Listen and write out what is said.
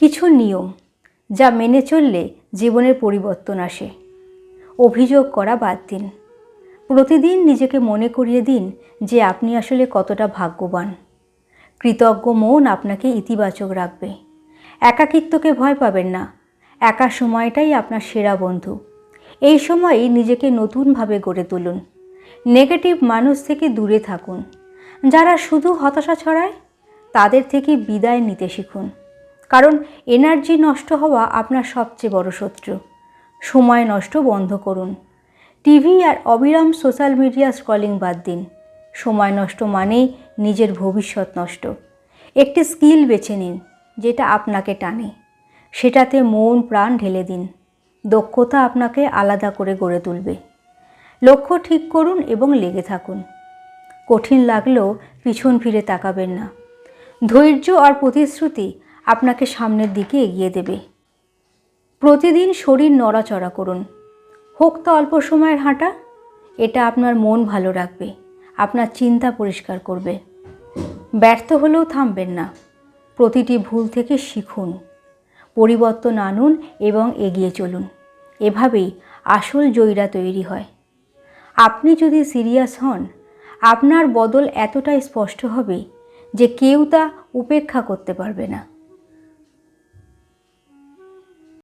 কিছু নিয়ম যা মেনে চললে জীবনের পরিবর্তন আসে। অভিযোগ করা বাদ দিন। প্রতিদিন নিজেকে মনে করিয়ে দিন যে আপনি আসলে কতটা ভাগ্যবান। কৃতজ্ঞ মন আপনাকে ইতিবাচক রাখবে। একাকিত্বকে ভয় পাবেন না। একা সময়টাই আপনার সেরা বন্ধু। এই সময়ই নিজেকে নতুনভাবে গড়ে তুলুন। নেগেটিভ মানুষ থেকে দূরে থাকুন। যারা শুধু হতাশা ছড়ায়, তাদের থেকে বিদায় নিতে শিখুন। কারণ এনার্জি নষ্ট হওয়া আপনার সবচেয়ে বড় শত্রু। সময় নষ্ট বন্ধ করুন। টিভি আর অবিরাম সোশ্যাল মিডিয়া স্ক্রলিং বাদ দিন। সময় নষ্ট মানেই নিজের ভবিষ্যৎ নষ্ট। একটি স্কিল বেছে নিন, যেটা আপনাকে টানে। সেটাতে মন, প্রাণ ঢেলে দিন। দক্ষতা আপনাকে আলাদা করে গড়ে তুলবে। লক্ষ্য ঠিক করুন এবং লেগে থাকুন। কঠিন লাগলেও পিছন ফিরে তাকাবেন না। ধৈর্য আর প্রতিশ্রুতি আপনাকে সামনের দিকে এগিয়ে দেবে। প্রতিদিন শরীর নড়াচড়া করুন। হোক তো অল্প সময়ের হাঁটা, এটা আপনার মন ভালো রাখবে, আপনার চিন্তা পরিষ্কার করবে। ব্যর্থ হলেও থামবেন না। প্রতিটি ভুল থেকে শিখুন, পরিবর্তন আনুন এবং এগিয়ে চলুন। এভাবেই আসল জয়ীরা তৈরি হয়। আপনি যদি সিরিয়াস হন, আপনার বদল এতটাই স্পষ্ট হবে যে কেউ তা উপেক্ষা করতে পারবে না।